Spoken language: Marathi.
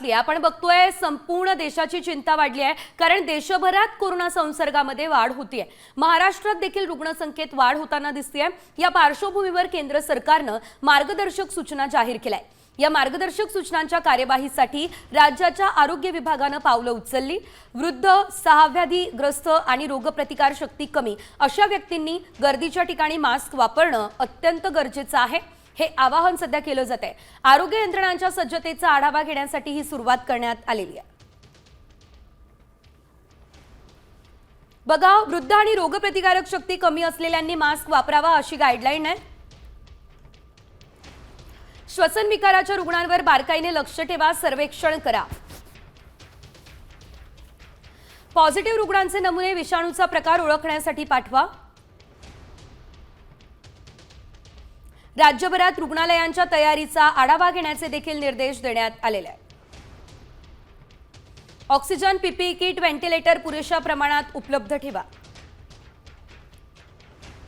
घातली आहे. आपण बघतोय संपूर्ण देशाची चिंता वाढली आहे कारण देशभरात कोरोना संसर्गामध्ये वाढ होतीये. महाराष्ट्रात देखील रुग्णसंख्येत वाढ होताना दिसतीये. या पार्श्वभूमीवर केंद्र सरकारनं मार्गदर्शक सूचना जाहीर केल्या या मार्गदर्शक सूचनांच्या कार्यवाहीसाठी राज्याच्या आरोग्य विभागानं पावलं उचलली. वृद्ध सहाव्याधीग्रस्त आणि रोगप्रतिकार शक्ती कमी अशा व्यक्तींनी गर्दीच्या ठिकाणी मास्क वापरणं अत्यंत गरजेचं आहे. हे आवाहन सध्या केलं जात आहे. आरोग्य यंत्रणांच्या सज्जतेचा आढावा घेण्यासाठी ही सुरुवात करण्यात आलेली आहे. बघा वृद्ध आणि रोगप्रतिकारक शक्ती कमी असलेल्यांनी मास्क वापरावा अशी गाईडलाईन आहे. श्वसन विकाराच्या रुग्णांवर बारकाईने लक्ष ठेवा सर्वेक्षण करा. पॉझिटिव्ह रुग्णांचे नमुने विषाणूचा प्रकार ओळखण्यासाठी पाठवा. राज्यभरात रुग्णालयांच्या तयारीचा आढावा घेण्याचे देखील निर्देश देण्यात आलेले आहेत. ऑक्सिजन पीपीई किट व्हेंटिलेटर पुरेशा प्रमाणात उपलब्ध ठेवा.